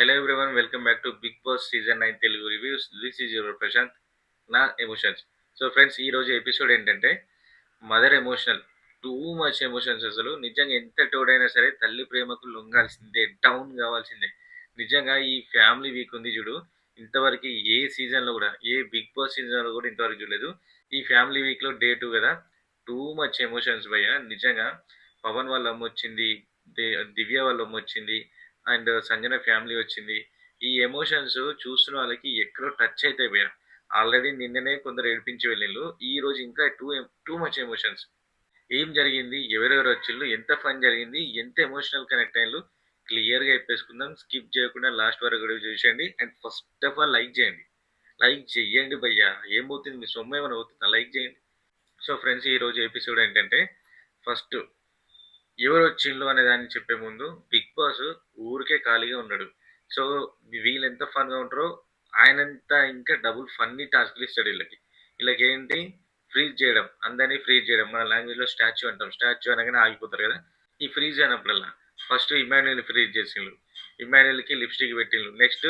Hello everyone welcome back to Bigg Boss season nine Telugu reviews this is your Prashanth నా emotions so friends ఈ రోజు episode ఏంటంటే mother emotional too much emotions అసలు. నిజంగా ఎంత టోడైనా సరే తల్లి ప్రేమకు లొంగాల్సిందే డౌన్ కావాల్సిందే. నిజంగా ఈ ఫ్యామిలీ వీక్ ఉంది చూడు. ఇంతవరకు ఏ సీజన్లో కూడా ఏ బిగ్ బాస్ సీజన్లో కూడా ఇంతవరకు చూడలేదు. ఈ ఫ్యామిలీ వీక్లో డే టూ కదా. టూ మచ్ ఎమోషన్స్ భయ్య. నిజంగా పవన్ వాళ్ళ అమ్మ వచ్చింది దివ్య వాళ్ళ అమ్మ వచ్చింది అండ్ సంజన ఫ్యామిలీ వచ్చింది. ఈ ఎమోషన్స్ చూస్తున్న వాళ్ళకి ఎక్కడో టచ్ అయితే భయ్య ఆల్రెడీ నిన్ననే కొందరు ఏడిపించి వెళ్ళిళ్ళు ఈ రోజు ఇంకా టూ టూ మచ్ ఎమోషన్స్ ఏం జరిగింది? ఎవరెవరు వచ్చిళ్ళు ఎంత ఫన్ జరిగింది? ఎంత ఎమోషనల్ కనెక్ట్ అయ్యారు క్లియర్గా చెప్పేసుకుందాం. స్కిప్ చేయకుండా లాస్ట్ వరకు కూడా చూసేయండి. And first of all like చేయండి. లైక్ చేయండి భయ్యా. ఏమవుతుంది? మీ సొమ్ము ఏమైనా అవుతుందా? లైక్ చేయండి. సో ఫ్రెండ్స్ ఈరోజు ఎపిసోడ్ ఏంటంటే ఫస్ట్ ఎవరు వచ్చిండ్రు అనే దాన్ని చెప్పే ముందు బిగ్ బాస్ ఊరికే ఖాళీగా ఉన్నాడు సో వీళ్ళు ఎంత ఫన్గా ఉంటారో ఆయనంతా ఇంకా డబుల్ ఫన్నీ టాస్క్లు ఇస్తాడు వీళ్ళకి. వీళ్ళకి ఏంటి? ఫ్రీజ్ చేయడం. అందరినీ ఫ్రీజ్ చేయడం. మన లాంగ్వేజ్లో స్టాచ్యూ అంటాం. స్టాచ్యూ అనగానే ఆగిపోతారు కదా? ఈ ఫ్రీజ్ అయినప్పుడల్లా. ఫస్ట్ ఇమాన్యుల్ని ఫ్రీజ్ చేసిండ్రు. ఇమాన్యుల్కి లిప్స్టిక్ పెట్టిండ్రు. నెక్స్ట్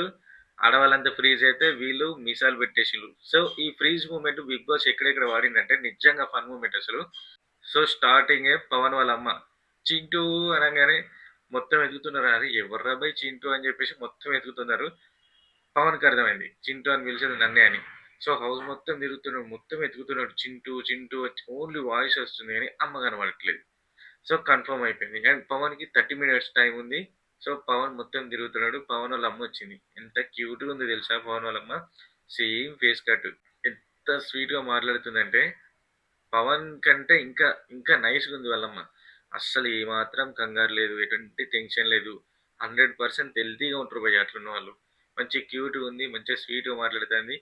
ఆడవాళ్ళంతా ఫ్రీజ్ అయితే వీళ్ళు మిసాలు పెట్టేసిండ్రు. సో ఈ ఫ్రీజ్ మూమెంట్ బిగ్ బాస్ ఎక్కడెక్కడ వాడిందంటే నిజంగా ఫన్ మూమెంట్ అసలు. సో స్టార్టింగ్ పవన్ వాళ్ళ అమ్మ. చింటూ అనగానే మొత్తం ఎదుగుతున్నారు. అది ఎవర్రా బై చింటూ అని చెప్పేసి మొత్తం ఎదుగుతున్నారు. పవన్కి అర్థమైంది. చింటూ అని పిలిచేది నన్నే అని. సో హౌస్ మొత్తం తిరుగుతున్నాడు మొత్తం ఎదుగుతున్నాడు చింటూ చింటూ ఓన్లీ వాయిస్ వస్తుంది కానీ అమ్మ కనబడట్లేదు. సో కన్ఫర్మ్ అయిపోయింది. అండ్ పవన్కి థర్టీ మినిట్స్ టైం ఉంది. సో పవన్ మొత్తం తిరుగుతున్నాడు. పవన్ వాళ్ళ అమ్మ వచ్చింది. ఎంత క్యూట్గా ఉంది తెలుసా పవన్ వాళ్ళ అమ్మ? Same face cut. ఎంత స్వీట్గా మాట్లాడుతుందంటే పవన్ కంటే ఇంకా ఇంకా నైస్గా ఉంది వాళ్ళమ్మ అస్సలు ఏమాత్రం కంగారు లేదు ఎటువంటి టెన్షన్ లేదు. హండ్రెడ్ పర్సెంట్ హెల్తీగా ఉంటారు భయ్య అట్లున్న వాళ్ళు. మంచి క్యూట్గా ఉంది మంచిగా స్వీట్గా మాట్లాడుతుంది.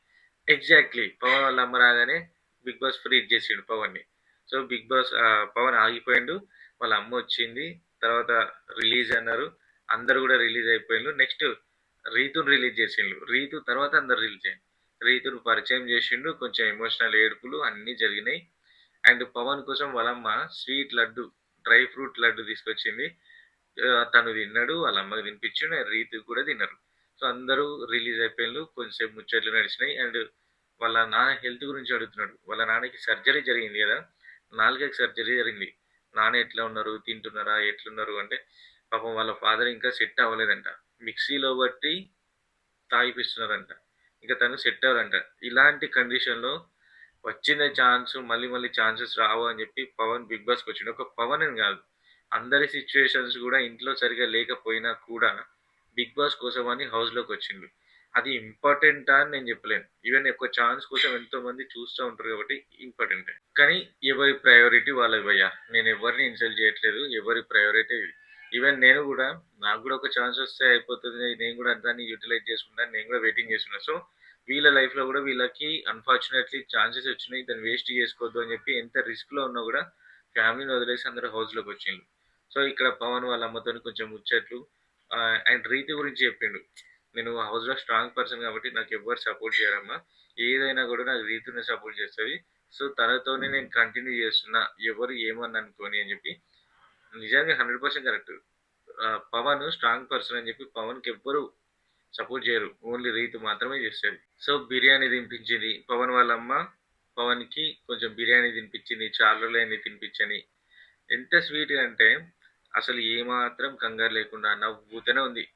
ఎగ్జాక్ట్లీ పవన్ వాళ్ళ అమ్మ రాగానే బిగ్ బాస్ ఫ్రీ చేసిండు పవన్ని. సో బిగ్ బాస్ పవన్ ఆగిపోయిండు వాళ్ళ అమ్మ వచ్చింది తర్వాత రిలీజ్ అన్నారు అందరు కూడా రిలీజ్ అయిపోయిండ్రు. నెక్స్ట్ రీతుని రిలీజ్ చేసిండ్రు రీతు తర్వాత అందరు రిలీజ్ అయ్యింది రీతును పరిచయం చేసిండు కొంచెం ఎమోషనల్ ఏడుపులు అన్నీ జరిగినాయి. అండ్ పవన్ కోసం వాళ్ళమ్మ sweet laddu dry fruit laddu తీసుకొచ్చింది. తను తిన్నాడు వాళ్ళ అమ్మకి తినిపించిండు రీతి కూడా తిన్నారు. సో అందరూ రిలీజ్ అయిపోయినారు కొంచెంసేపు ముచ్చట్లు నడిచినాయి. అండ్ వాళ్ళ నాన్న హెల్త్ గురించి అడుగుతున్నాడు. వాళ్ళ నాన్నకి సర్జరీ జరిగింది కదా? నాలుగకి సర్జరీ జరిగింది. నాన్న ఎట్లా ఉన్నారు? తింటున్నారా? ఎట్లున్నారు? అంటే పాపం వాళ్ళ ఫాదర్ ఇంకా సెట్ అవ్వలేదంట. మిక్సీలో బట్టి తాగిపిస్తున్నారంట. ఇంకా తను సెట్ అవ్వాలంట ఇలాంటి కండిషన్లో వచ్చిన ఛాన్స్ మళ్ళీ మళ్ళీ ఛాన్సెస్ రావు అని చెప్పి పవన్ బిగ్ బాస్కి వచ్చిండు. ఒక పవన్ అని కాదు. అందరి సిచ్యువేషన్స్ కూడా ఇంట్లో సరిగా లేకపోయినా కూడా బిగ్ బాస్ కోసం అని హౌస్లోకి వచ్చిండు. అది ఇంపార్టెంటా అని నేను చెప్పలేను. ఈవెన్ ఒక ఛాన్స్ కోసం ఎంతో మంది చూస్తూ ఉంటారు కాబట్టి ఇంపార్టెంట్ కానీ ఎవరి ప్రయారిటీ వాళ్ళ భయ్యా. నేను ఎవరిని ఇన్సల్ట్ చేయట్లేదు. ఎవరి ప్రయారిటీ ఈవెన్ నేను కూడా నాకు కూడా ఒక ఛాన్స్ వస్తే అయిపోతుంది. నేను కూడా దాన్ని యూటిలైజ్ చేసుకుంటాను నేను కూడా వెయిటింగ్ చేస్తున్నాను సో వీళ్ళ లైఫ్లో కూడా వీళ్ళకి అన్ఫార్చునేట్లీ ఛాన్సెస్ వచ్చినాయి. దాన్ని వేస్ట్ చేసుకోవద్దు అని చెప్పి ఎంత రిస్క్లో ఉన్నా కూడా ఫ్యామిలీని వదిలేసి అందరూ హౌస్లోకి వచ్చిండ్రు. సో ఇక్కడ పవన్ వాళ్ళ అమ్మతో కొంచెం ముచ్చట్లు అండ్ రీతి గురించి చెప్పిండు. నేను హౌస్లో స్ట్రాంగ్ పర్సన్ కాబట్టి నాకు ఎవరు సపోర్ట్ చేయరమ్మా. ఏదైనా కూడా నాకు రీతిని సపోర్ట్ చేస్తుంది. సో తనతోనే నేను కంటిన్యూ చేస్తున్నా. ఎవరు ఏమని అనుకోని అని చెప్పి నిజంగా hundred percent correct Pawan strong person అని చెప్పి పవన్కి ఎవ్వరు సపోర్ట్ చేయరు. ఓన్లీ రీతు మాత్రమే చేస్తుంది సో బిర్యానీ తినిపించింది పవన్ వాళ్ళ అమ్మ పవన్కి కొంచెం బిర్యానీ తినిపించింది చార్లలో తినిపించని. ఎంత స్వీట్గా అంటే అసలు ఏమాత్రం కంగారు లేకుండా నవ్వుతూనే ఉంది.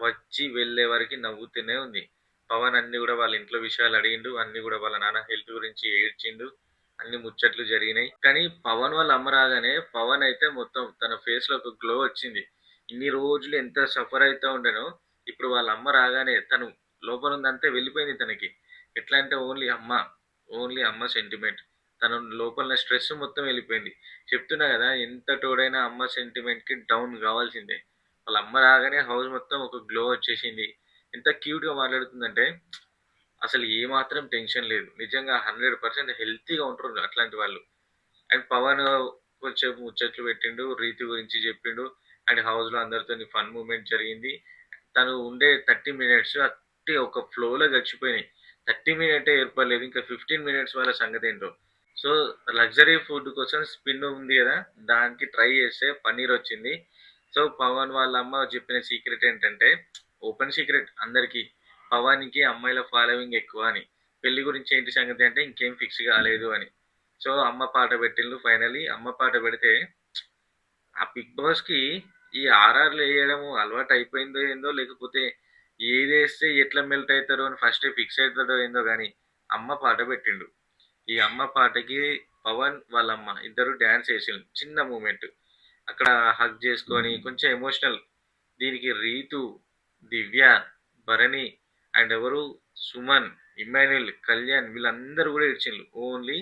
వచ్చి వెళ్ళే వరకు నవ్వుతూనే ఉంది. పవన్ అన్ని కూడా వాళ్ళ ఇంట్లో విషయాలు అడిగిండు. అన్ని కూడా వాళ్ళ నాన్న హెల్త్ గురించి ఏడ్చిండు. అన్ని ముచ్చట్లు జరిగినాయి. కానీ పవన్ వాళ్ళ అమ్మ రాగానే పవన్ అయితే మొత్తం తన ఫేస్లో ఒక గ్లో వచ్చింది. ఇన్ని రోజులు ఎంత సఫర్ అవుతా ఉండేనో ఇప్పుడు వాళ్ళ అమ్మ రాగానే తను లోపల ఉందంటే వెళ్ళిపోయింది తనకి. ఎట్లా అంటే ఓన్లీ అమ్మ ఓన్లీ అమ్మ సెంటిమెంట్ తన లోపల స్ట్రెస్ మొత్తం వెళ్ళిపోయింది. చెప్తున్నా కదా ఎంత తోడైనా అమ్మ సెంటిమెంట్కి డౌన్ కావాల్సిందే. వాళ్ళ అమ్మ రాగానే హౌస్ మొత్తం ఒక గ్లో వచ్చేసింది. ఎంత క్యూట్గా మాట్లాడుతుందంటే అసలు ఏమాత్రం టెన్షన్ లేదు. నిజంగా హండ్రెడ్ పర్సెంట్ హెల్తీగా ఉంటారు అట్లాంటి వాళ్ళు. అండ్ పవన్ కొంచెం ముచ్చట్లు పెట్టిండు రీతి గురించి చెప్పిండు. అండ్ హౌస్లో అందరితో ఫన్ మూమెంట్ జరిగింది. తను ఉండే థర్టీ మినిట్స్ అట్టి ఒక ఫ్లోలో గడిచిపోయినాయి. థర్టీ మినిట్ ఏర్పడలేదు ఇంకా ఫిఫ్టీన్ మినిట్స్ వాళ్ళ సంగతి ఏంటో. సో లగ్జరీ ఫుడ్ కోసం స్పిన్ ఉంది కదా దానికి ట్రై చేస్తే పన్నీర్ వచ్చింది. సో పవన్ వాళ్ళ అమ్మ చెప్పిన సీక్రెట్ ఏంటంటే ఓపెన్ సీక్రెట్ అందరికీ పవన్కి అమ్మాయిల ఫాలోవింగ్ ఎక్కువ అని. పెళ్ళి గురించి ఏంటి సంగతి అంటే ఇంకేం ఫిక్స్ కాలేదు అని. సో అమ్మ పాట పెట్టిండు ఫైనలీ. అమ్మ పాట పెడితే ఆ బిగ్ బాస్కి ఈ ఆర్ఆర్లు వేయడము అలవాటు అయిపోయిందో ఏందో లేకపోతే ఏది వేస్తే ఎట్లా మెల్ట్ అవుతారో అని ఫస్ట్ ఫిక్స్ అవుతాడో ఏందో కానీ అమ్మ పాట పెట్టిండు. ఈ అమ్మ పాటకి పవన్ వాళ్ళ అమ్మ ఇద్దరు డ్యాన్స్ వేసిండు చిన్న మూమెంట్ అక్కడ హగ్ చేసుకొని కొంచెం ఎమోషనల్ దీనికి రీతు దివ్య భరణి అండ్ ఎవరు? సుమన్ ఇమాన్యుల్ కళ్యాణ్ వీళ్ళందరూ కూడా ఇచ్చిండ్రు ఓన్లీ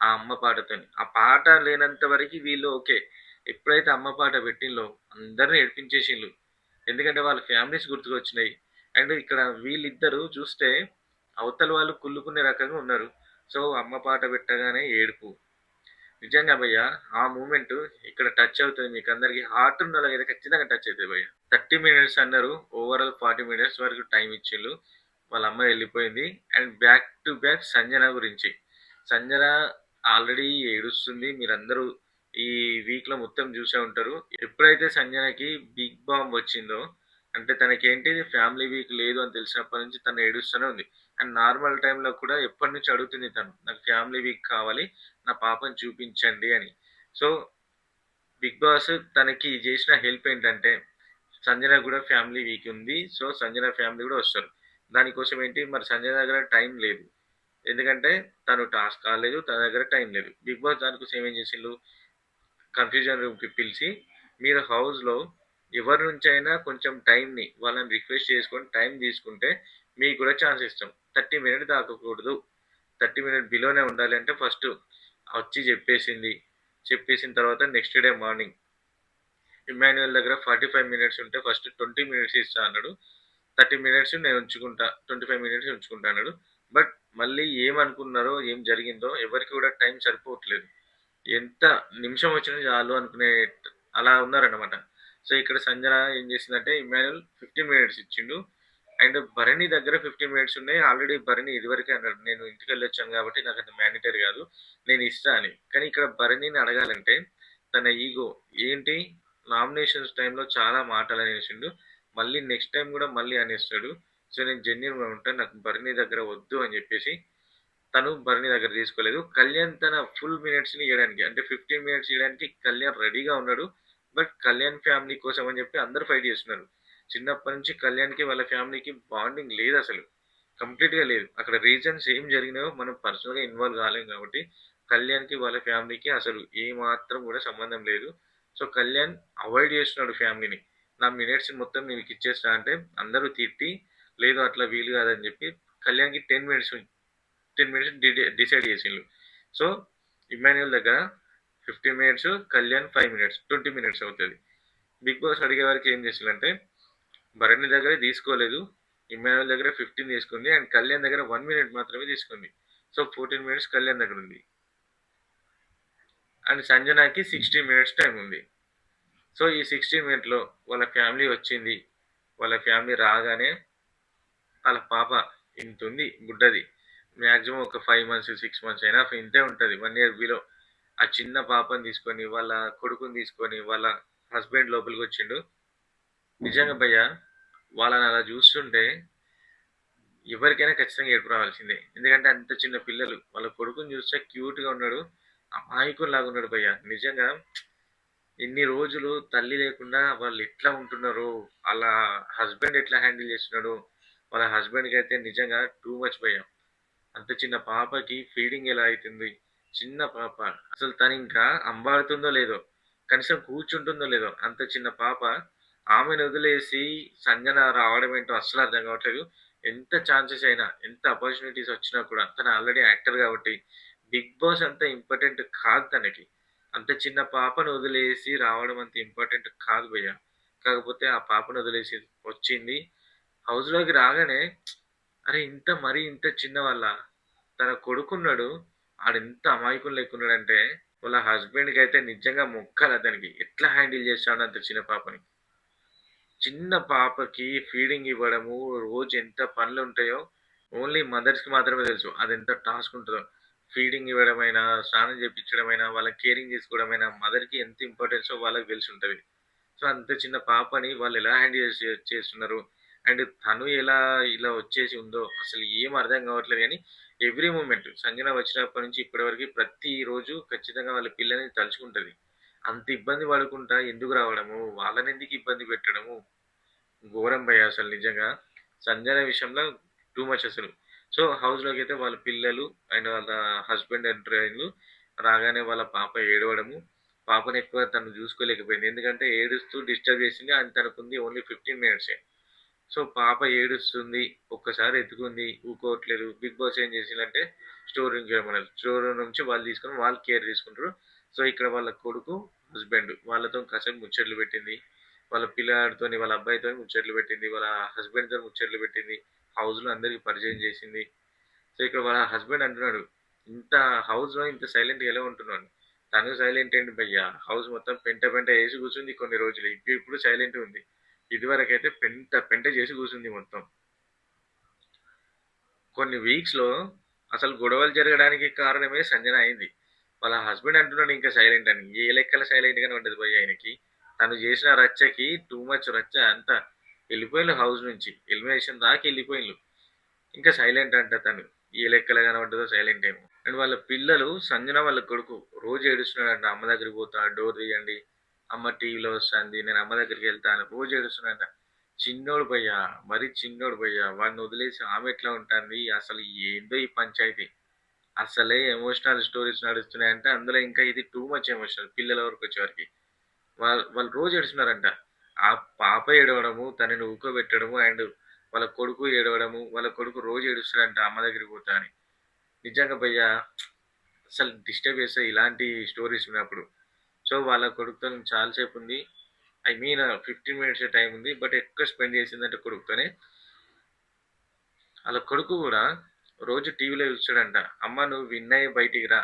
ఆ అమ్మ పాటతోని. ఆ పాట లేనంత వరకు వీళ్ళు ఓకే ఎప్పుడైతే అమ్మ పాట పెట్టిందో అందరిని ఏడిపించేసిండ్రు. ఎందుకంటే వాళ్ళ ఫ్యామిలీస్ గుర్తుకొచ్చినాయి. అండ్ ఇక్కడ వీళ్ళిద్దరూ చూస్తే అవతల వాళ్ళు కుళ్ళుకునే రకంగా ఉన్నారు. సో అమ్మ పాట పెట్టగానే ఏడుపు. నిజంగా భయ్య ఆ మూమెంట్ ఇక్కడ టచ్ అవుతుంది. మీకు అందరికి హార్ట్ ఉన్న వాళ్ళకి అయితే ఖచ్చితంగా టచ్ అవుతుంది భయ్య. థర్టీ మినిట్స్ అన్నారు. ఓవరాల్ ఫార్టీ మినిట్స్ వరకు టైం ఇచ్చిండ్రు. వాళ్ళ అమ్మ వెళ్ళిపోయింది. And back to back Sanjana గురించి. సంజన ఆల్రెడీ ఏడుస్తుంది. మీరందరూ ఈ వీక్లో మొత్తం చూసే ఉంటారు. ఎప్పుడైతే సంజనకి బిగ్ బాంబ్ వచ్చిందో అంటే తనకేంటి ఫ్యామిలీ వీక్ లేదు అని తెలిసినప్పటి నుంచి తను ఏడుస్తూనే ఉంది. అండ్ నార్మల్ టైంలో కూడా ఎప్పటి నుంచి అడుగుతుంది తను నాకు ఫ్యామిలీ వీక్ కావాలి నా పాపని చూపించండి అని. సో బిగ్ బాస్ తనకి చేసిన హెల్ప్ ఏంటంటే సంజన కూడా ఫ్యామిలీ వీక్ ఉంది. సో సంజన ఫ్యామిలీ కూడా వస్తారు. దానికోసం ఏంటి మరి సంజన దగ్గర టైం లేదు. ఎందుకంటే తను టాస్క్ కాలేదు తన దగ్గర టైం లేదు. బిగ్ బాస్ దానికోసం ఏమేం చేసిండు? కన్ఫ్యూజన్ రూమ్కి పిలిచి మీరు హౌస్లో ఎవరి నుంచి అయినా కొంచెం టైంని వాళ్ళని రిక్వెస్ట్ చేసుకొని టైం తీసుకుంటే మీకు కూడా ఛాన్స్ ఇస్తాం. థర్టీ మినిట్ దాకకూడదు. థర్టీ మినిట్ బిలోనే ఉండాలి అంటే ఫస్ట్ వచ్చి చెప్పేసింది. చెప్పేసిన తర్వాత నెక్స్ట్ డే మార్నింగ్ ఇమాన్యువల్ దగ్గర ఫార్టీ ఫైవ్ మినిట్స్ ఉంటే ఫస్ట్ ట్వంటీ మినిట్స్ ఇస్తా అన్నాడు. థర్టీ మినిట్స్ నేను ఉంచుకుంటా ట్వంటీ ఫైవ్ మినిట్స్ ఉంచుకుంటా అన్నాడు. బట్ మళ్ళీ ఏమనుకున్నారో ఏం జరిగిందో ఎవరికి కూడా టైం సరిపోవట్లేదు. ఎంత నిమిషం వచ్చినా చాలు అనుకునే అలా ఉన్నారన్నమాట. సో ఇక్కడ సంజన ఏం చేసిందంటే ఇమాన్యుల్ ఫిఫ్టీన్ మినిట్స్ ఇచ్చిండు. అండ్ భరణి దగ్గర ఫిఫ్టీన్ మినిట్స్ ఉన్నాయి. ఆల్రెడీ భరణి ఇదివరకే అన్నాడు నేను ఇంటికి వెళ్ళొచ్చాను కాబట్టి నాకు అది మ్యాండేటరీ కాదు. నేను ఇస్తా అని. కానీ ఇక్కడ భరణిని అడగాలంటే తన ఈగో ఏంటి? నామినేషన్స్ టైంలో చాలా మాటలు అనేసిండు. మళ్ళీ నెక్స్ట్ టైం కూడా మళ్ళీ అనేస్తాడు. సో నేను జెన్యున్గా ఉంటాను. నాకు భరణి దగ్గర వద్దు అని చెప్పేసి తను భరణి దగ్గర తీసుకోలేదు. కళ్యాణ్ తన ఫుల్ మినిట్స్ని ఇవ్వడానికి అంటే ఫిఫ్టీన్ మినిట్స్ ఇవ్వడానికి కళ్యాణ్ రెడీగా ఉన్నాడు. బట్ కళ్యాణ్ ఫ్యామిలీ కోసం అని చెప్పి అందరూ ఫైట్ చేస్తున్నారు. చిన్నప్పటి నుంచి కళ్యాణ్కి వాళ్ళ ఫ్యామిలీకి బాండింగ్ లేదు అసలు. కంప్లీట్గా లేదు. అక్కడ రీజన్స్ ఏం జరిగినాయో మనం పర్సనల్గా ఇన్వాల్వ్ కాలేం కాబట్టి కళ్యాణ్కి వాళ్ళ ఫ్యామిలీకి అసలు ఏ మాత్రం కూడా సంబంధం లేదు. సో కళ్యాణ్ అవాయిడ్ చేస్తున్నాడు ఫ్యామిలీని నా. మినిట్స్ మొత్తం నీకు ఇచ్చేస్తా అంటే అందరూ తిట్టి లేదు అట్లా వీలు కాదని చెప్పి కళ్యాణ్కి ten minutes fifteen minutes decide చేసిండ్రు సో ఇమాన్యుల్ దగ్గర fifteen minutes Kalyan five minutes twenty minutes అవుతుంది. బిగ్ బాస్ అడిగే వారికి ఏం చేసిందంటే భరణి దగ్గర తీసుకోలేదు ఇమాన్యుల్ దగ్గర ఫిఫ్టీన్ తీసుకుంది అండ్ కళ్యాణ్ దగ్గర వన్ మినిట్ మాత్రమే తీసుకుంది. సో ఫోర్టీన్ మినిట్స్ కళ్యాణ్ దగ్గర ఉంది. అండ్ సంజనాకి సిక్స్టీ మినిట్స్ టైం ఉంది. సో ఈ సిక్స్టీ మినిట్లో వాళ్ళ ఫ్యామిలీ వచ్చింది. వాళ్ళ ఫ్యామిలీ రాగానే వాళ్ళ పాప ఇంత ఉంది గుడ్డది మ్యాక్సిమం ఒక ఫైవ్ మంత్స్ సిక్స్ మంత్స్ అయినా ఇంతే ఉంటుంది. వన్ ఇయర్ బిలో ఆ చిన్న పాపని తీసుకొని వాళ్ళ కొడుకుని తీసుకొని వాళ్ళ హస్బెండ్ లోపలికి వచ్చిండు. నిజంగా భయ్య వాళ్ళని అలా చూస్తుంటే ఎవరికైనా ఖచ్చితంగా ఏడుపు రావాల్సిందే. ఎందుకంటే అంత చిన్న పిల్లలు వాళ్ళ కొడుకుని చూస్తే క్యూట్గా ఉన్నాడు. అమాయకుల్లాగా ఉన్నాడు భయ్య. నిజంగా ఎన్ని రోజులు తల్లి లేకుండా వాళ్ళు ఎట్లా ఉంటున్నారు వాళ్ళ హస్బెండ్ ఎట్లా హ్యాండిల్ చేస్తున్నాడు వాళ్ళ హస్బెండ్కి అయితే నిజంగా టూ మచ్ భయం అంత చిన్న పాపకి ఫీడింగ్ ఎలా అవుతుంది చిన్న పాప. అసలు తను ఇంకా అంబాడుతుందో లేదో కనీసం కూర్చుంటుందో లేదో అంత చిన్న పాప ఆమెను వదిలేసి సంజన రావడం ఏంటో అస్సలు అర్థం కావట్లేదు. ఎంత ఛాన్సెస్ అయినా ఎంత ఆపర్చునిటీస్ వచ్చినా కూడా తను ఆల్రెడీ యాక్టర్ కాబట్టి బిగ్ బాస్ అంత ఇంపార్టెంట్ కాదు తనకి. అంత చిన్న పాపను వదిలేసి రావడం అంత ఇంపార్టెంట్ కాదు భయ్య. కాకపోతే ఆ పాపను వదిలేసి వచ్చింది. హౌస్లోకి రాగానే అరే ఇంత మరీ ఇంత చిన్న వాళ్ళ తన కొడుకున్నాడు ఆడెంత అమాయకులు లేకున్నాడంటే వాళ్ళ హస్బెండ్కి అయితే నిజంగా మొక్కలు అతనికి ఎట్లా హ్యాండిల్ చేస్తాడు అంత చిన్న పాపని. చిన్న పాపకి ఫీడింగ్ ఇవ్వడము రోజు ఎంత పనులు ఉంటాయో ఓన్లీ మదర్స్కి మాత్రమే తెలుసు అది ఎంత టాస్క్ ఉంటుందో. ఫీడింగ్ ఇవ్వడమైనా స్నానం చేయించడమైనా వాళ్ళకి కేరింగ్ తీసుకోవడమైనా మదర్కి ఎంత ఇంపార్టెన్సో వాళ్ళకి తెలిసి ఉంటుంది. సో అంత చిన్న పాపని వాళ్ళు ఎలా హ్యాండిల్ చేస్తున్నారు? అండ్ తను ఎలా ఇలా వచ్చేసి ఉందో అసలు ఏం అర్థం కావట్లేదు కానీ ఎవ్రీ మూమెంట్ సంజన వచ్చినప్పటి నుంచి ఇప్పటివరకు ప్రతిరోజు ఖచ్చితంగా వాళ్ళ పిల్లని తలుచుకుంటుంది. అంత ఇబ్బంది పడుకుంటా ఎందుకు రావడము? వాళ్ళని ఎందుకు ఇబ్బంది పెట్టడము? ఘోరం భయ అసలు నిజంగా. సంజన విషయంలో టూ మచ్ అసలు. సో హౌస్లోకి అయితే వాళ్ళ పిల్లలు అండ్ వాళ్ళ హస్బెండ్ అండ్ అయ్యిండు రాగానే వాళ్ళ పాప ఏడవడము. పాపని ఎక్కువ తను చూసుకోలేకపోయింది. ఎందుకంటే ఏడుస్తూ డిస్టర్బ్ చేసింది అండ్ తనకుంది ఓన్లీ ఫిఫ్టీన్ మినిట్సే సో పాప ఏడుస్తుంది ఒక్కసారి ఎత్తుకుంది ఊకోవట్లేదు. బిగ్ బాస్ ఏం చేసిందంటే స్టోర్ రూమ్కి వెళ్ళమన్నారు స్టోర్ రూమ్ నుంచి వాళ్ళు తీసుకొని వాళ్ళు కేర్ తీసుకుంటారు. సో ఇక్కడ వాళ్ళ కొడుకు హస్బెండ్ వాళ్ళతో కాసేపు ముచ్చట్లు పెట్టింది. వాళ్ళ పిల్లాడితోని వాళ్ళ అబ్బాయితో ముచ్చట్లు పెట్టింది. వాళ్ళ హస్బెండ్తో ముచ్చట్లు పెట్టింది. హౌస్లో అందరికీ పరిచయం చేసింది. సో ఇక్కడ వాళ్ళ హస్బెండ్ అంటున్నాడు ఇంత హౌస్లో ఇంత సైలెంట్గా ఎలా ఉంటున్నాడు తను సైలెంట్ ఏంటి భయ్యా? హౌస్ మొత్తం పెంట పెంట వేసి కూర్చుంది కొన్ని రోజులు. ఇప్పుడు ఇప్పుడు సైలెంట్ ఉంది. ఇదివరకు అయితే పెంట పెంట చేసి కూర్చుంది మొత్తం. కొన్ని వీక్స్లో అసలు గొడవలు జరగడానికి కారణమే సంజన అయింది. వాళ్ళ హస్బెండ్ అంటున్నాడు ఇంకా సైలెంట్ అని. ఏ లెక్కల సైలెంట్గానే ఉండదు పోయి ఆయనకి. తను చేసిన రచ్చకి టూ మచ్ రచ్చ అంతా వెళ్ళిపోయిండు హౌస్ నుంచి. ఎలిమినేషన్ దాకా వెళ్ళిపోయిండు. ఇంకా సైలెంట్ అంట తను. ఏ లెక్కల కనబడ్డదో సైలెంట్ ఏమో. అండ్ వాళ్ళ పిల్లలు సంజన వాళ్ళ కొడుకు రోజు ఏడుస్తున్నాడంట. అమ్మ దగ్గరికి పోతా డోర్ తీయండి. అమ్మ టీవీలో వస్తుంది నేను అమ్మ దగ్గరికి వెళ్తాను రోజు ఏడుస్తున్నాడంట చిన్నోడు భయ్యా మరీ చిన్నోడు భయ్యా వాడిని వదిలేసి ఆమె ఎట్లా ఉంటుంది? అసలు ఏందో ఈ పంచాయతీ. అసలే ఎమోషనల్ స్టోరీస్ నడుస్తున్నాయంటే అందులో ఇంకా ఇది టూ మచ్ ఎమోషనల్ పిల్లల వరకు వచ్చేవారికి వాళ్ళు వాళ్ళు రోజు ఏడుస్తున్నారంట. ఆ పాప ఏడవడము తనని ఊకోబెట్టడము అండ్ వాళ్ళ కొడుకు ఏడవడము వాళ్ళ కొడుకు రోజు ఏడుస్తాడంట అమ్మ దగ్గరికి పోతా అని. నిజంగా భయ్యా అసలు డిస్టర్బ్ చేస్తే ఇలాంటి స్టోరీస్ ఉన్నప్పుడు సో వాళ్ళ కొడుకుతో చాలాసేపు ఉంది. I mean fifteen minutes time ఉంది బట్ ఎక్కువ స్పెండ్ చేసిందంటే కొడుకుతోనే. వాళ్ళ కొడుకు కూడా రోజు టీవీలో చూస్తాడంట అమ్మ నువ్వు విన్నయ్య బయటికి రా.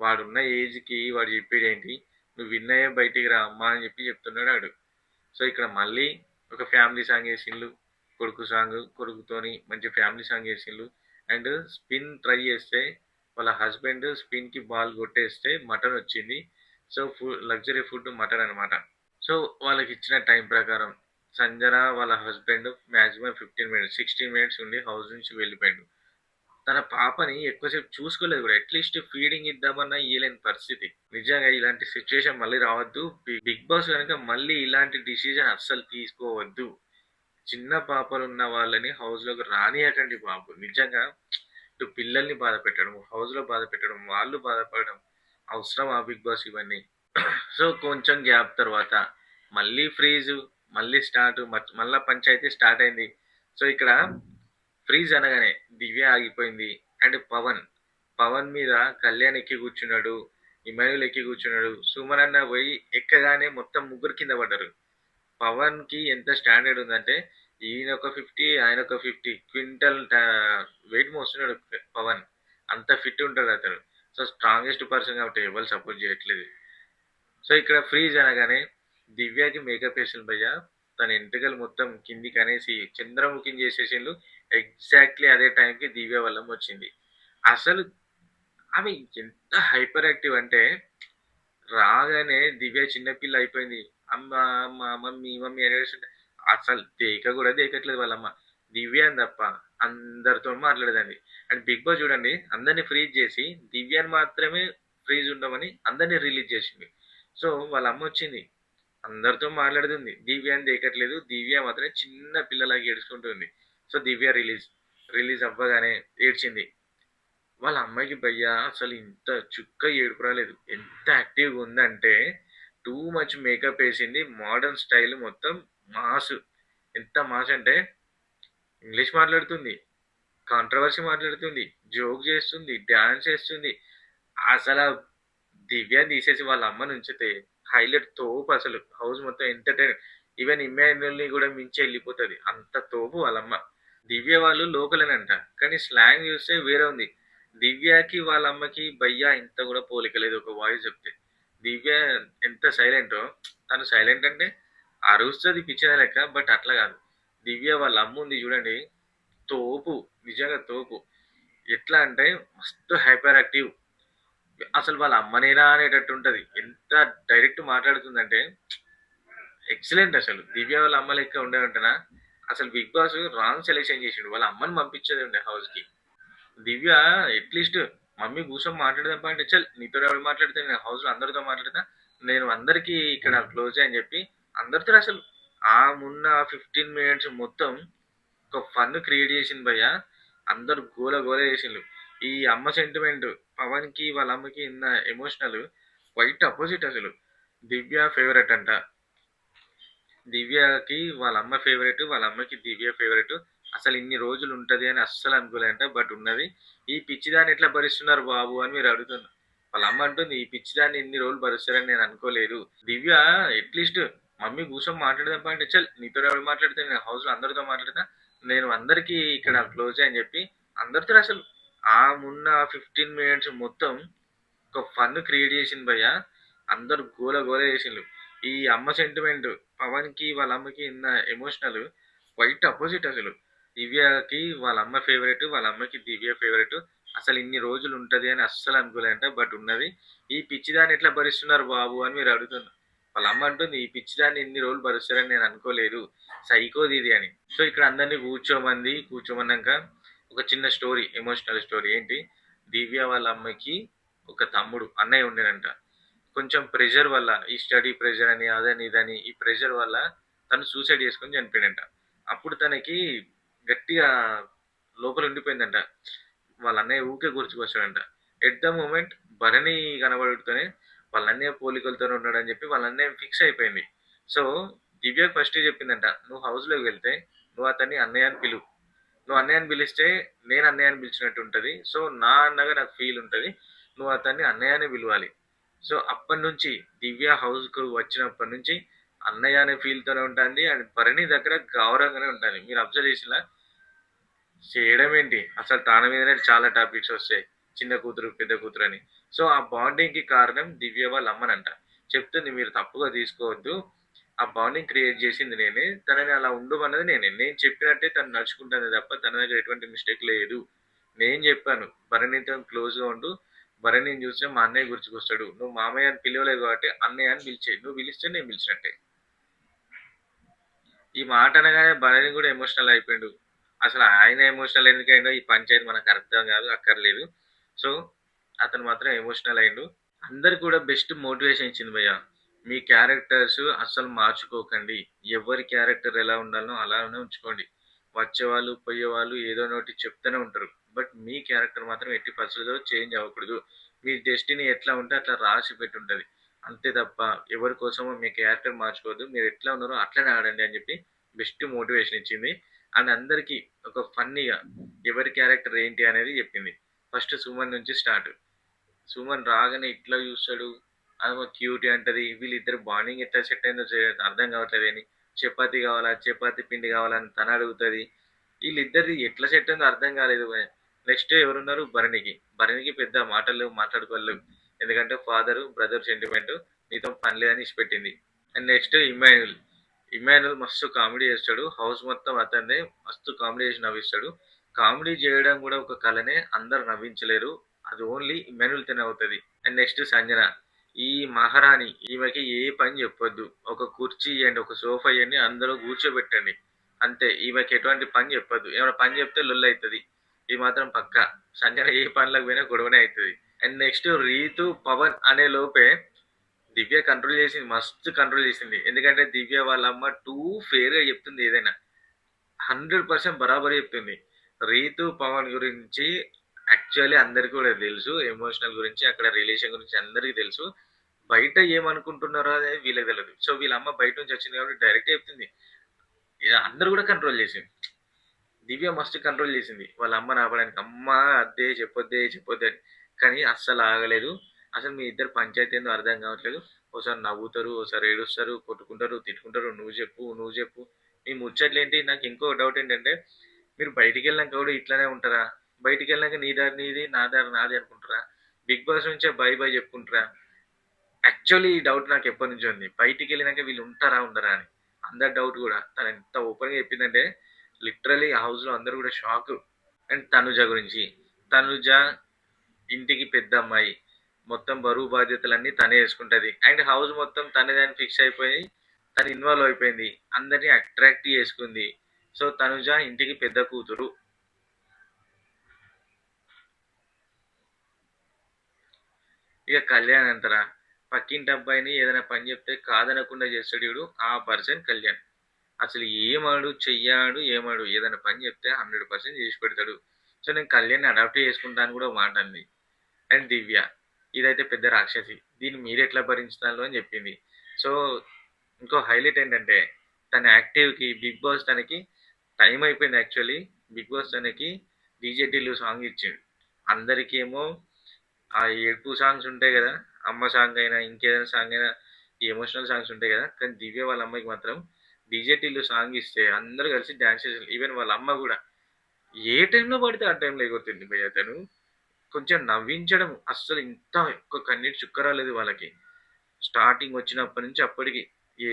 వాడున్న ఏజ్కి వాడు చెప్పేది ఏంటి? నువ్వు విన్నయ్య బయటికి రా అమ్మ అని చెప్పి చెప్తున్నాడు ఆడు. సో ఇక్కడ మళ్ళీ ఒక ఫ్యామిలీ సాంగ్ వేసిండ్లు కొడుకు సాంగ్ కొడుకుతోని మంచి ఫ్యామిలీ సాంగ్ వేసిండ్లు అండ్ స్పిన్ ట్రై చేస్తే వాళ్ళ హస్బెండ్ స్పిన్కి బాల్ కొట్టేస్తే మటన్ వచ్చింది. So food luxury food mutton అనమాట సో వాళ్ళకి ఇచ్చిన టైం ప్రకారం సంజన వాళ్ళ husband maximum fifteen minutes sixteen minutes ఉండి హౌస్ నుంచి వెళ్ళిపోయాడు. తన పాపని ఎక్కువసేపు చూసుకోలేదు కూడా. అట్లీస్ట్ ఫీడింగ్ ఇద్దామన్నా ఇయ్యలేని పరిస్థితి. నిజంగా ఇలాంటి సిచ్యువేషన్ మళ్ళీ రావద్దు. బిగ్ బాస్ కనుక మళ్ళీ ఇలాంటి డిసిజన్ అస్సలు తీసుకోవద్దు. చిన్న పాపలు ఉన్న వాళ్ళని హౌస్లోకి రానియకండి బాబు. నిజంగా ఇటు పిల్లల్ని బాధ పెట్టడం హౌస్లో బాధ పెట్టడం వాళ్ళు బాధపడడం అవసరం ఆ బిగ్ బాస్ ఇవన్నీ. సో కొంచెం గ్యాప్ తర్వాత మళ్ళీ ఫ్రీజు మళ్ళీ స్టార్ట్ మళ్ళీ పంచాయతీ స్టార్ట్ అయింది. సో ఇక్కడ ఫ్రీజ్ అనగానే దివ్య ఆగిపోయింది. అండ్ పవన్ పవన్ మీద కళ్యాణ్ ఎక్కి కూర్చున్నాడు ఇమానుల్ ఎక్కి కూర్చున్నాడు. సుమన్ అన్న పోయి ఎక్కగానే మొత్తం ముగ్గురు కింద పడ్డారు. పవన్కి ఎంత స్టాండర్డ్ ఉందంటే ఈయన ఒక ఫిఫ్టీ ఆయన ఒక ఫిఫ్టీ. క్వింటల్ వెయిట్ మోస్తున్నాడు పవన్. అంత ఫిట్ ఉంటాడు అతడు సో స్ట్రాంగెస్ట్ పర్సన్ కాబట్టి ఎవరు సపోర్ట్ చేయట్లేదు. సో ఇక్కడ ఫ్రీజ్ అనగానే దివ్యకి మేకప్ వేసిన భయ్య. తన ఎంట్రికలు మొత్తం కిందికి అనేసి చంద్రముఖిని చేసేసిండు. ఎగ్జాక్ట్లీ అదే టైంకి దివ్య వల్లం వచ్చింది. అసలు ఆమె ఎంత హైపర్ యాక్టివ్ అంటే రాగానే దివ్య చిన్నపిల్ల అయిపోయింది. అమ్మ అమ్మ మమ్మీ మమ్మీ అనేసి అసలు దేక కూడా దేకట్లేదు వాళ్ళమ్మ. దివ్య అని తప్ప అందరితో మాట్లాడేదండి అండ్ బిగ్ బాస్ చూడండి అందరినీ ఫ్రీజ్ చేసి దివ్యాని మాత్రమే ఫ్రీజ్ ఉండమని అందరినీ రిలీజ్ చేసింది. సో వాళ్ళ అమ్మ వచ్చింది. అందరితో మాట్లాడుతుంది. దివ్య అని దేకట్లేదు. దివ్య మాత్రమే చిన్న పిల్లలాగా ఏడుచుకుంటుంది సో దివ్య రిలీజ్ రిలీజ్ అవ్వగానే ఏడ్చింది. వాళ్ళ అమ్మాయికి భయ్యా అసలు ఇంత చుక్క ఏడుపు రాలేదు. ఎంత యాక్టివ్గా ఉందంటే టూ మచ్ మేకప్ వేసింది. మోడర్న్ స్టైల్ మొత్తం మాస్. ఎంత మాస్ అంటే ఇంగ్లీష్ మాట్లాడుతుంది కాంట్రవర్సీ మాట్లాడుతుంది జోక్ చేస్తుంది డ్యాన్స్ చేస్తుంది. అసలు దివ్య తీసేసి వాళ్ళ అమ్మ నుంచితే హైలైట్ తోపు అసలు. హౌస్ మొత్తం ఎంటర్టైన్ ఈవెన్ ఇమాన్యుల్ని కూడా మించి వెళ్ళిపోతుంది. అంత తోపు వాళ్ళమ్మ దివ్య వాళ్ళు లోకలేనంట. కానీ స్లాంగ్ చూస్తే వేరే ఉంది. దివ్యకి వాళ్ళ అమ్మకి భయ్యా ఇంత కూడా పోలికలేదు ఒక వాయిస్ చెప్తే. దివ్య ఎంత సైలెంటో తను సైలెంట్ అంటే అరుస్తుంది పిచ్చిన లెక్క బట్ అట్లా కాదు. దివ్య వాళ్ళ అమ్మ ఉంది చూడండి. తోపు నిజంగా తోపు. ఎట్లా అంటే మస్తు హైపర్ యాక్టివ్ అసలు వాళ్ళ అమ్మనేనా అనేటట్టు ఉంటుంది. ఎంత డైరెక్ట్ మాట్లాడుతుందంటే ఎక్సలెంట్ అసలు. దివ్య వాళ్ళ అమ్మ లెక్క ఉండే ఉంటేనా అసలు బిగ్ బాస్ రాంగ్ సెలెక్షన్ చేసిండు. వాళ్ళ అమ్మని పంపించేది ఉండే హౌస్కి దివ్య అట్లీస్ట్ మమ్మీ కూర్చొని మాట్లాడదాం అంటే చల్ నీతో ఎవరు మాట్లాడితే? నేను హౌస్లో అందరితో మాట్లాడతా. నేను అందరికీ ఇక్కడ క్లోజ్ అని చెప్పి అందరితో అసలు ఆ మున్న ఫిఫ్టీన్ మినిట్స్ మొత్తం ఒక ఫన్ క్రియేట్ చేసింది భయ్య. అందరు గోల గోల చేసిండ్రు ఈ అమ్మ సెంటిమెంట్ పవన్కి వాళ్ళ అమ్మకి ఉన్న ఎమోషనల్ క్వైట్ అపోజిట్ అసలు. దివ్య ఫేవరెట్ అంట. దివ్యకి వాళ్ళ అమ్మ ఫేవరెట్ వాళ్ళ అమ్మకి దివ్య ఫేవరెట్ అసలు ఇన్ని రోజులు ఉంటుంది అని అస్సలు అనుకోలేంట బట్ ఉన్నది. ఈ పిచ్చిదాన్ని ఎట్లా భరిస్తున్నారు బాబు అని మీరు అడుగుతున్నారు. వాళ్ళ అమ్మ అంటుంది ఈ పిచ్చిదాన్ని ఇన్ని రోజులు భరిస్తారని నేను అనుకోలేదు. దివ్య అట్లీస్ట్ మమ్మీ కూర్చొని మాట్లాడదాం అంటే చల్ నీతో ఎవరు మాట్లాడితే నేను హౌస్లో అందరితో మాట్లాడతా. నేను అందరికీ ఇక్కడ క్లోజ్ అని చెప్పి అందరితో అసలు ఆ మున్న ఫిఫ్టీన్ మినిట్స్ మొత్తం ఒక ఫన్ క్రియేట్ చేసింది భయ్య. అందరు గోల గోల చేసిండ్రు ఈ అమ్మ సెంటిమెంట్ పవన్కి వాళ్ళ అమ్మకి ఉన్న ఎమోషనల్ వైట్ అపోజిట్ అసలు. దివ్యకి వాళ్ళ అమ్మ ఫేవరెట్ వాళ్ళ అమ్మకి దివ్య ఫేవరెట్ అసలు ఇన్ని రోజులు ఉంటది అని అస్సలు అనుకోలేంట బట్ ఉన్నది. ఈ పిచ్చిదాన్ని ఎట్లా భరిస్తున్నారు బాబు అని మీరు అడుగుతున్నారు. వాళ్ళ అమ్మ అంటుంది ఈ పిచ్చిదాన్ని ఇన్ని రోజులు భరిస్తారని నేను అనుకోలేదు. సైకోది ఇది అని. సో ఇక్కడ అందరినీ కూర్చోమంది కూర్చోమన్నాక ఒక చిన్న స్టోరీ ఎమోషనల్ స్టోరీ. ఏంటి? దివ్య వాళ్ళ అమ్మకి ఒక తమ్ముడు అన్నయ్య ఉండేనంట. కొంచెం ప్రెషర్ వల్ల ఈ స్టడీ ప్రెషర్ అని అదని ఇదని ఈ ప్రెషర్ వల్ల తను సూసైడ్ చేసుకొని చనిపోయిందంట. అప్పుడు తనకి గట్టిగా లోపల ఉండిపోయిందంట. వాళ్ళ అన్నయ్య ఊకే గుర్తుకొచ్చాడంట. ఎట్ ద మూమెంట్ భరణి కనబడుతూనే వాళ్ళ అన్నయ్య పోలికలతో ఉన్నాడని చెప్పి వాళ్ళ అన్నయ్య ఫిక్స్ అయిపోయింది. సో దివ్య ఫస్ట్ చెప్పిందంట నువ్వు హౌస్లోకి వెళ్తే నువ్వు అతన్ని అన్నయ్య అని పిలువు. నువ్వు అన్నయ్య అని పిలిస్తే నేను అన్నయ్య అని పిలిచినట్టు ఉంటుంది. సో నా అన్నగా నాకు ఫీల్ ఉంటుంది. నువ్వు అతన్ని అన్నయ్యనే పిలవాలి. సో అప్పటి నుంచి దివ్య హౌస్కు వచ్చినప్పటి నుంచి అన్నయ్య అనే ఫీల్తోనే ఉంటుంది. అండ్ పరిణి దగ్గర గౌరవంగానే ఉంటుంది. మీరు అబ్జర్వ్ చేసిన చేయడం ఏంటి? అసలు తాన మీదనే చాలా టాపిక్స్ వస్తాయి. చిన్న కూతురు పెద్ద కూతురు అని. సో ఆ బాండింగ్కి కారణం దివ్య వాళ్ళ అమ్మనంట. చెప్తుంది మీరు తప్పుగా తీసుకోవద్దు. ఆ బాండింగ్ క్రియేట్ చేసింది నేనే. తనని అలా ఉండమన్నది నేనే. నేను చెప్పినట్టే తను నడుచుకుంటుంది తప్ప తన దగ్గర ఎటువంటి మిస్టేక్ లేదు. నేను చెప్పాను భరణితో క్లోజ్గా ఉండు. భరణిని చూస్తే మా అన్నయ్య గుర్తుకొస్తాడు. నువ్వు మామయ్య అని పిలవలేదు కాబట్టి అన్నయ్య అని పిలిచే నువ్వు పిలిస్తే నేను పిలిచినట్టే. ఈ మాట అనగానే భరణి కూడా ఎమోషనల్ అయిపోయాడు. అసలు ఆయన ఎమోషనల్ ఎందుకైందో ఈ పంచాయతీ మనకు అర్థం కాదు అక్కర్లేదు. సో అతను మాత్రం ఎమోషనల్ అయ్యిండు. అందరు కూడా బెస్ట్ మోటివేషన్ ఇచ్చింది భయ్య. మీ క్యారెక్టర్స్ అస్సలు మార్చుకోకండి. ఎవరి క్యారెక్టర్ ఎలా ఉండాలో అలానే ఉంచుకోండి. వచ్చేవాళ్ళు పోయేవాళ్ళు ఏదో నోటి చెప్తూనే ఉంటారు. బట్ మీ క్యారెక్టర్ మాత్రం ఎట్టి పరిస్థితుల్లో చేంజ్ అవ్వకూడదు. మీ డెస్టినీ ఎట్లా ఉంటే అట్లా రాసి పెట్టి ఉంటుంది అంతే తప్ప ఎవరి కోసమో మీ క్యారెక్టర్ మార్చుకోవద్దు. మీరు ఎట్లా ఉన్నారో అట్లనే ఆడండి అని చెప్పి బెస్ట్ మోటివేషన్ ఇచ్చింది. అండ్ అందరికీ ఒక ఫన్నీగా ఎవరి క్యారెక్టర్ ఏంటి అనేది చెప్పింది. ఫస్ట్ సుమన్ నుంచి స్టార్ట్ సుమన్ రాగానే ఇట్లా చూస్తాడు. ఆమె క్యూటీ అంటది. వీళ్ళిద్దరు బాండింగ్ ఎట్లా సెట్ అయిందో అర్థం కావట్లేదు అని. చపాతి కావాలా చపాతి పిండి కావాలని తన అడుగుతుంది. వీళ్ళిద్దరిది ఎట్లా సెట్ అయిందో అర్థం కాలేదు నెక్స్ట్ ఎవరున్నారు? భరణికి. భరణికి పెద్ద మాటలు మాట్లాడుకోలేవు. ఎందుకంటే ఫాదర్ బ్రదర్ సెంటిమెంట్ నీతో పని లేదని ఇచ్చిపెట్టింది. అండ్ నెక్స్ట్ ఇమాన్యుల్ ఇమాన్యుల్ మస్తు కామెడీ చేస్తాడు. హౌస్ మొత్తం అతనే మస్తు కామెడీ చేసి నవ్విస్తాడు. కామెడీ చేయడం కూడా ఒక కళనే అందరు నవ్వించలేరు. అది ఓన్లీ మెనుల్ తినవుతుంది అవుతుంది. అండ్ నెక్స్ట్ సంజన ఈ మహారాణి ఈమెకి ఏ పని చెప్పొద్దు. ఒక కుర్చీ ఇవ్వండి ఒక సోఫా ఇవ్వండి అందరూ కూర్చోబెట్టండి. అంతే ఈమెకి ఎటువంటి పని చెప్పొద్దు. ఏమైనా పని చెప్తే లొల్లు అవుతుంది ఇది మాత్రం పక్క. సంజన ఏ పనులకు పోయినా గొడవనే అవుతుంది అండ్ నెక్స్ట్ రీతు పవన్ అనే లోపే దివ్య కంట్రోల్ చేసింది మస్తు కంట్రోల్ చేసింది. ఎందుకంటే దివ్య వాళ్ళ అమ్మ టూ ఫేర్గా చెప్తుంది ఏదైనా. హండ్రెడ్ పర్సెంట్ బరాబర్ చెప్తుంది. రీతు పవన్ గురించి యాక్చువల్లీ అందరికీ కూడా తెలుసు ఎమోషనల్ గురించి అక్కడ రిలేషన్ గురించి అందరికీ తెలుసు. బయట ఏమనుకుంటున్నారో అనేది వీళ్ళకి తెలియదు సో వీళ్ళ అమ్మ బయట నుంచి వచ్చింది కాబట్టి డైరెక్ట్ చెప్తుంది. అందరు అందరూ కూడా కంట్రోల్ చేసింది. దివ్య మస్తు కంట్రోల్ చేసింది. వాళ్ళ అమ్మ ఆపడానికి అమ్మ అద్దే చెప్పొద్దే చెప్పొద్దే అని. కానీ అస్సలు ఆగలేదు. అసలు మీ ఇద్దరు పంచాయతీ ఏందో అర్థం కావట్లేదు. ఒకసారి నవ్వుతారు ఒకసారి ఏడుస్తారు కొట్టుకుంటారు తిట్టుకుంటారు నువ్వు చెప్పు నువ్వు చెప్పు మీ ముచ్చట్లు ఏంటి నాకు ఇంకో డౌట్ ఏంటంటే మీరు బయటికి వెళ్ళాక కూడా ఇట్లానే ఉంటారా? బయటికి వెళ్ళాక నీ దారి నీది నా దారి నాది అనుకుంటారా? బిగ్ బాస్ నుంచే బై బై చెప్పుకుంటారా? యాక్చువల్లీ ఈ డౌట్ నాకు ఎప్పటి నుంచి ఉంది. బయటికి వెళ్ళినాక వీళ్ళు ఉంటారా ఉండరా అని. అందరి డౌట్ కూడా. తను ఎంత ఓపెన్గా చెప్పిందంటే లిటరలీ హౌస్లో అందరూ కూడా షాక్. అండ్ తనుజ గురించి. తనుజ ఇంటికి పెద్ద అమ్మాయి. మొత్తం బరువు బాధ్యతలన్నీ తనే చేసుకుంటుంది. అండ్ హౌస్ మొత్తం తనే దాన్ని ఫిక్స్ అయిపోయి తను ఇన్వాల్వ్ అయిపోయింది. అందరినీ అట్రాక్ట్ చేసుకుంది. సో తనుజ ఇంటికి పెద్ద కూతురు. ఇక కళ్యాణ్ అంటారా పక్కింటి అబ్బాయిని ఏదైనా పని చెప్తే కాదనకుండా చేస్తాడు వీడు ఆ పర్సన్ కళ్యాణ్. అసలు ఏమాడు చెయ్యాడు ఏమాడు ఏదైనా పని చెప్తే హండ్రెడ్ పర్సెంట్ చేసి పెడతాడు. సో నేను కళ్యాణ్ అడాప్ట్ చేసుకుంటాను కూడా మాట అంది. అండ్ దివ్య ఇదైతే పెద్ద రాక్షసి దీన్ని మీరు ఎట్లా భరించుతాను అని చెప్పింది. సో ఇంకో హైలైట్ ఏంటంటే తన యాక్టివ్కి బిగ్ బాస్ తనకి టైం అయిపోయింది యాక్చువల్లీ బిగ్ బాస్ తనకి డీజే టిల్లు సాంగ్ ఇచ్చిండు. అందరికీ ఏమో ఆ ఏడుపు సాంగ్స్ ఉంటాయి కదా అమ్మ సాంగ్ అయినా ఇంకేదైనా సాంగ్ అయినా ఈ ఎమోషనల్ సాంగ్స్ ఉంటాయి కదా కానీ దివ్య వాళ్ళ అమ్మాయికి మాత్రం డీజే సాంగ్ ఇస్తే అందరూ కలిసి డ్యాన్స్ చేసారు ఈవెన్ వాళ్ళ అమ్మ కూడా. ఏ టైంలో పడితే ఆ టైంలో ఎగురుతుంది భయ అతను. కొంచెం నవ్వించడం. అస్సలు ఇంత ఎక్కువ కన్నీటి చుక్క రాలేదు వాళ్ళకి. స్టార్టింగ్ వచ్చినప్పటి నుంచి అప్పటికి ఏ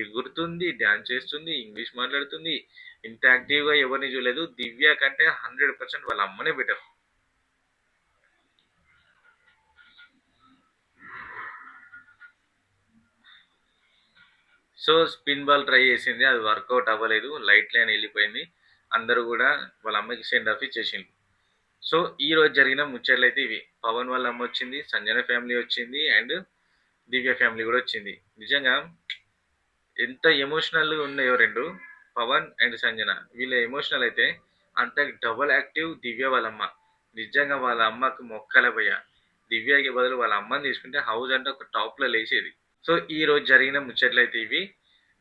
ఎగురుతుంది డ్యాన్స్ చేస్తుంది ఇంగ్లీష్ మాట్లాడుతుంది ఇంత యాక్టివ్గా ఎవరిని చూడలేదు. దివ్య కంటే హండ్రెడ్ పర్సెంట్ వాళ్ళ అమ్మనే better so spin ball try చేసింది. అది వర్కౌట్ అవ్వలేదు. లైట్ లైన్ వెళ్ళిపోయింది. అందరూ కూడా వాళ్ళ అమ్మకి సెండ్ ఆఫ్ ఇచ్చేసింది సో ఈ రోజు జరిగిన ముచ్చట్లు అయితే ఇవి. పవన్ వాళ్ళ అమ్మ వచ్చింది. సంజన ఫ్యామిలీ వచ్చింది. అండ్ దివ్య ఫ్యామిలీ కూడా వచ్చింది. నిజంగా ఎంత ఎమోషనల్గా ఉన్నాయో రెండు పవన్ అండ్ సంజన. వీళ్ళ ఎమోషనల్ అయితే అంత డబల్ యాక్టివ్ దివ్య వాళ్ళ అమ్మ. నిజంగా వాళ్ళ అమ్మకు మొక్కల పోయ. దివ్యకి బదులు వాళ్ళ అమ్మని తీసుకుంటే హౌస్ అంటే ఒక టాప్లో లేచేది. సో ఈ రోజు జరిగిన ముచ్చట్లు అయితే ఇవి.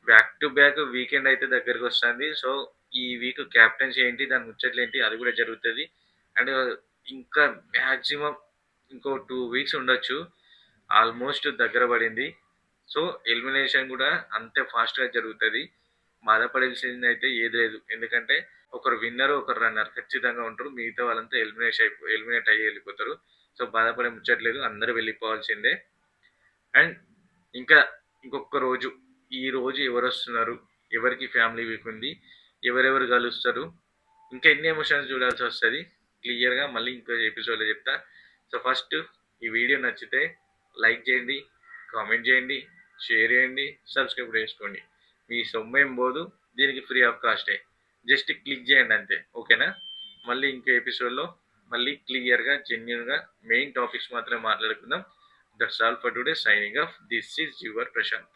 బ్యాక్ టు బ్యాక్ వీకెండ్ అయితే దగ్గరకు వస్తుంది. సో ఈ వీక్ క్యాప్టెన్స్ ఏంటి దాని ముచ్చట్లు ఏంటి అది కూడా జరుగుతుంది. అండ్ ఇంకా మ్యాక్సిమం ఇంకో టూ వీక్స్ ఉండొచ్చు. ఆల్మోస్ట్ దగ్గర పడింది. సో ఎలిమినేషన్ కూడా అంతే ఫాస్ట్గా జరుగుతుంది. బాధపడాల్సింది అయితే ఏది లేదు. ఎందుకంటే ఒకరు విన్నర్ ఒకరు రన్నర్ ఖచ్చితంగా ఉంటారు. మిగతా వాళ్ళంతా ఎలిమినేషన్ అయిపో ఎలిమినేట్ అయ్యి వెళ్ళిపోతారు. సో బాధపడే ముచ్చట్లేదు. అందరూ వెళ్ళిపోవాల్సిందే. అండ్ ఇంకా ఇంకొక రోజు ఈ రోజు ఎవరు వస్తున్నారు ఎవరికి ఫ్యామిలీ వీక్ ఉంది? ఎవరెవరు కలుస్తారు? ఇంకా ఎన్ని ఎమోషన్స్ చూడాల్సి వస్తుంది? క్లియర్గా మళ్ళీ ఇంకో ఎపిసోడ్లో చెప్తా. సో ఫస్ట్ ఈ వీడియో నచ్చితే లైక్ చేయండి కామెంట్ చేయండి షేర్ చేయండి సబ్స్క్రైబ్ చేసుకోండి. మీ సొమ్మేం పోదు దీనికి ఫ్రీ ఆఫ్ కాస్టే జస్ట్ క్లిక్ చేయండి అంతే ఓకేనా మళ్ళీ ఇంకో ఎపిసోడ్లో మళ్ళీ క్లియర్గా జెన్యున్గా మెయిన్ టాపిక్స్ మాత్రమే మాట్లాడుకుందాం. That's all for today. Signing off. This is your Prashant.